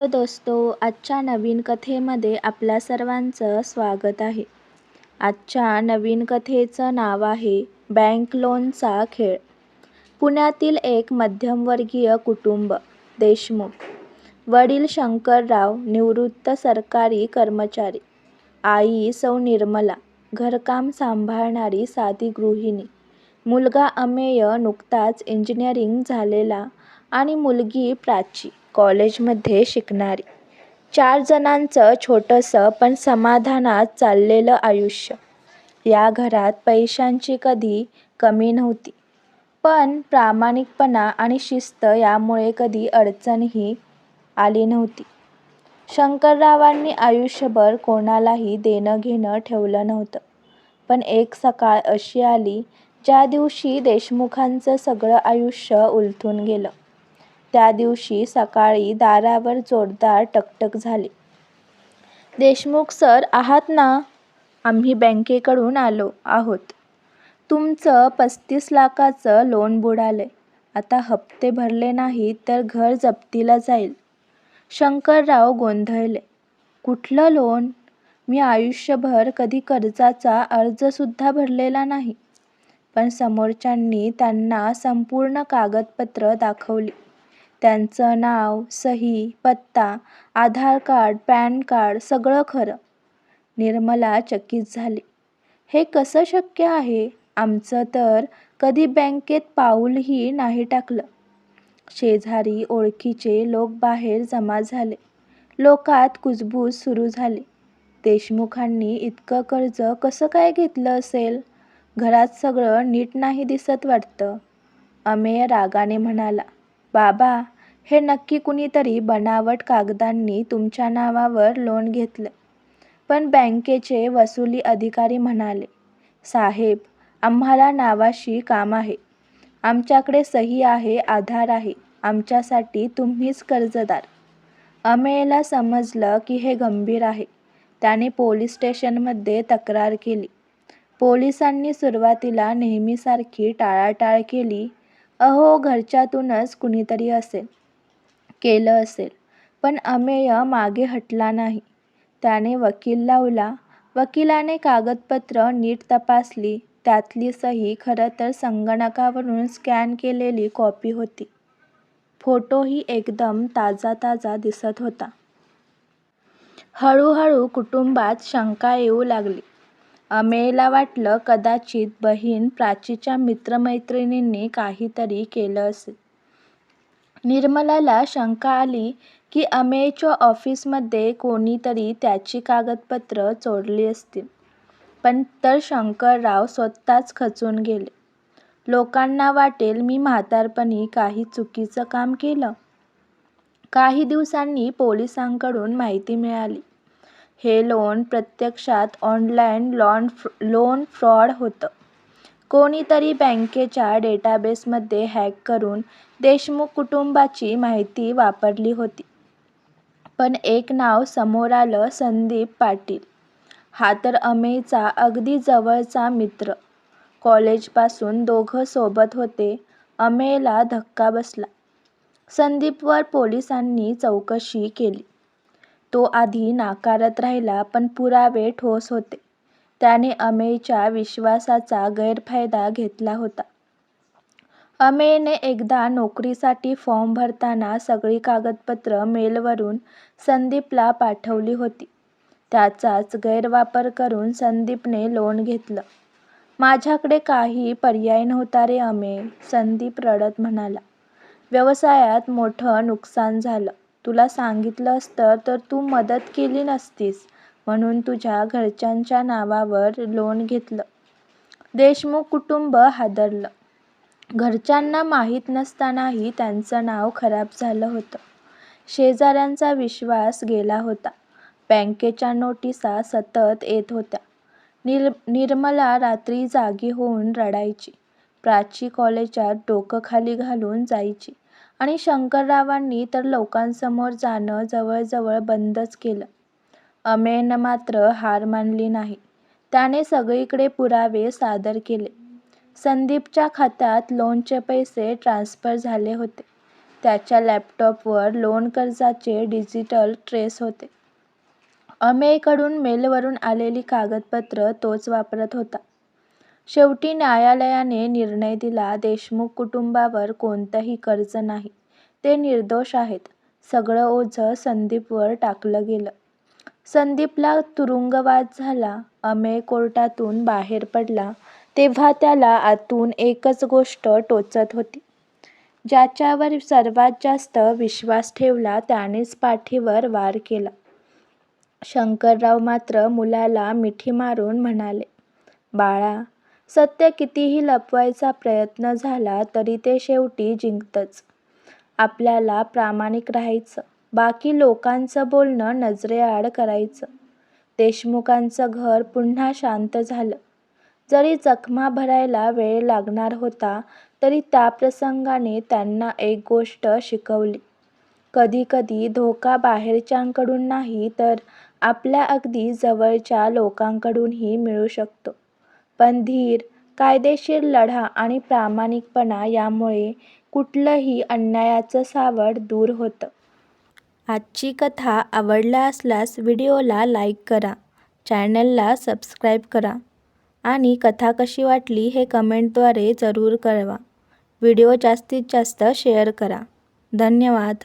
Hello दोस्तो आजच्या नवीन कथेमध्ये आपल्या सर्वांचं स्वागत आहे. आजच्या नवीन कथेचं नाव आहे बँक लोनचा खेळ. पुण्यातील एक मध्यमवर्गीय कुटुंब देशमुख. वडील शंकरराव निवृत्त सरकारी कर्मचारी. आई सौ निर्मला घरकाम सांभाळणारी साधी गृहिणी. मुलगा अमेय नुकताच इंजिनिअरिंग झालेला आणि मुलगी प्राची. कॉलेजमध्ये शिकणारी. चार जणांचं छोटंसं पण समाधानात चाललेलं आयुष्य. या घरात पैशांची कधी कमी नव्हती. पण प्रामाणिकपणा आणि शिस्त यामुळे कधी अडचणही आली नव्हती. शंकररावांनी आयुष्यभर कोणालाही देणं घेणं ठेवलं नव्हतं. पण एक सकाळ अशी आली ज्या दिवशी देशमुखांचं सगळं आयुष्य उलथून गेलं. त्या दिवशी सकाळी दारावर जोरदार टकटक झाली. देशमुख सर आहात ना? आम्ही बँकेकडून आलो आहोत. तुमचं पस्तीस लाखाचं लोन बुडालंय. आता हप्ते भरले नाहीत तर घर जप्तीला जाईल. शंकरराव गोंधळले. कुठलं लोन? मी आयुष्यभर कधी कर्जाचा अर्जसुद्धा भरलेला नाही. पण समोरच्यांनी त्यांना संपूर्ण कागदपत्रं दाखवली. त्यांचं नाव सही पत्ता आधार कार्ड पॅन कार्ड सगळं खरं. निर्मला चकित झाली. हे कसं शक्य आहे? आमचं तर कधी बँकेत पाऊलही नाही टाकलं. शेजारी ओळखीचे लोक बाहेर जमा झाले. लोकात कुजबूज सुरू झाली. देशमुखांनी इतकं कर्ज कसं काय घेतलं असेल? घरात सगळं नीट नाही दिसत वाटतं. अमेय रागाने म्हणाला बाबा हे नक्की कुणीतरी बनावट कागदांनी तुमच्या नावावर लोन घेतलं. पण बँकेचे वसुली अधिकारी म्हणाले साहेब आम्हाला नावाशी काम आहे. आमच्याकडे सही आहे आधार आहे. आमच्यासाठी तुम्हीच कर्जदार. अमेयला समजलं की हे गंभीर आहे. त्याने पोलीस स्टेशनमध्ये तक्रार केली. पोलिसांनी सुरुवातीला नेहमीसारखी टाळाटाळ केली अहो घरच्यातूनच कुणीतरी असेल केलं असेल. पण अमेय मागे हटला नाही. त्याने वकील लावला. वकिलाने कागदपत्र नीट तपासली. त्यातली सही खरं तर संगणकावरून स्कॅन केलेली कॉपी होती. फोटोही एकदम ताजा ताजा दिसत होता. हळूहळू कुटुंबात शंका येऊ लागली. अमेयला वाटलं कदाचित बहीण प्राचीच्या मित्रमैत्रिणींनी काहीतरी केलं असेल निर्मलाला शंका आली की अमेयच्या ऑफिसमध्ये कोणीतरी त्याची कागदपत्रं चोरली असतील. पण तर शंकरराव स्वतःच खचून गेले. लोकांना वाटेल मी म्हातारपणी काही चुकीचं काम केलं. काही दिवसांनी पोलिसांकडून माहिती मिळाली. हे लोन प्रत्यक्षात ऑनलाईन लॉन लोन फ्रॉड होतं. कोणीतरी बँकेच्या डेटाबेसमध्ये हॅक करून देशमुख कुटुंबाची माहिती वापरली होती. पण एक नाव समोर आलं संदीप पाटील. हा तर अमेयचा अगदी जवळचा मित्र. कॉलेजपासून दोघं सोबत होते. अमेयला धक्का बसला. संदीपवर पोलिसांनी चौकशी केली. तो आधी नाकारत राहिला पण पुरावे ठोस होते. त्याने अमेयच्या विश्वासाचा गैरफायदा घेतला होता. अमेयने एकदा नोकरीसाठी फॉर्म भरताना सगळी कागदपत्रं मेलवरून संदीपला पाठवली होती. त्याचाच गैरवापर करून संदीपने लोन घेतलं. माझ्याकडे काही पर्याय नव्हता रे अमेय संदीप रडत म्हणाला. व्यवसायात मोठं नुकसान झालं. तुला सांगितलं असतं तर तू मदत केली नसतीस म्हणून तुझ्या घरच्यांच्या नावावर लोन घेतलं. देशमुख कुटुंब हादरलं. घरच्यांना माहीत नसतानाही त्यांचं नाव खराब झालं होतं. शेजाऱ्यांचा विश्वास गेला होता. बँकेच्या नोटिसा सतत येत होत्या. निर निर्मला रात्री जागी होऊन रडायची. प्राची कॉलेजात डोकं खाली घालून जायची. आणि शंकररावांनी तर लोकांसमोर जाणं जवळजवळ बंदच केलं अमेयनं मात्र हार मानली नाही त्याने सगळीकडे पुरावे सादर केले संदीपच्या खात्यात लोनचे पैसे ट्रान्स्फर झाले होते त्याच्या लॅपटॉपवर लोन कर्जाचे डिजिटल ट्रेस होते. अमेयकडून मेलवरून आलेली कागदपत्रं तोच वापरत होता. शेवटी न्यायालयाने निर्णय दिला देशमुख कुटुंबावर कोणतंही कर्ज नाही. ते निर्दोष आहेत. सगळं ओझं संदीपवर टाकलं गेलं. संदीपला तुरुंगवास झाला. अमेय कोर्टातून बाहेर पडला तेव्हा त्याला आतून एकच गोष्ट टोचत होती. ज्याच्यावर सर्वात जास्त विश्वास ठेवला त्यानेच पाठीवर वार केला. शंकरराव मात्र मुलाला मिठी मारून म्हणाले, बाळा, सत्य कितीही लपवायचा प्रयत्न झाला तरी ते शेवटी जिंकतंच. आपल्याला प्रामाणिक राहायचं. बाकी लोकांचं बोलणं नजरेआड करायचं. देशमुखांचं घर पुन्हा शांत झालं. जरी जखमा भरायला वेळ लागणार होता तरी त्या प्रसंगाने त्यांना एक गोष्ट शिकवली. कधी कधी धोका बाहेरच्यांकडून नाही तर आपल्या अगदी जवळच्या लोकांकडूनही मिळू शकतो. पण धीर, कायदेशीर लढा आणि प्रामाणिकपणा यामुळे कुठलंही अन्यायाचं सावट दूर होतं. आजची कथा आवडला असल्यास व्हिडिओला लाईक करा, चॅनलला सबस्क्राईब करा आणि कथा कशी वाटली हे कमेंटद्वारे जरूर कळवा. व्हिडिओ जास्तीत जास्त शेअर करा. धन्यवाद.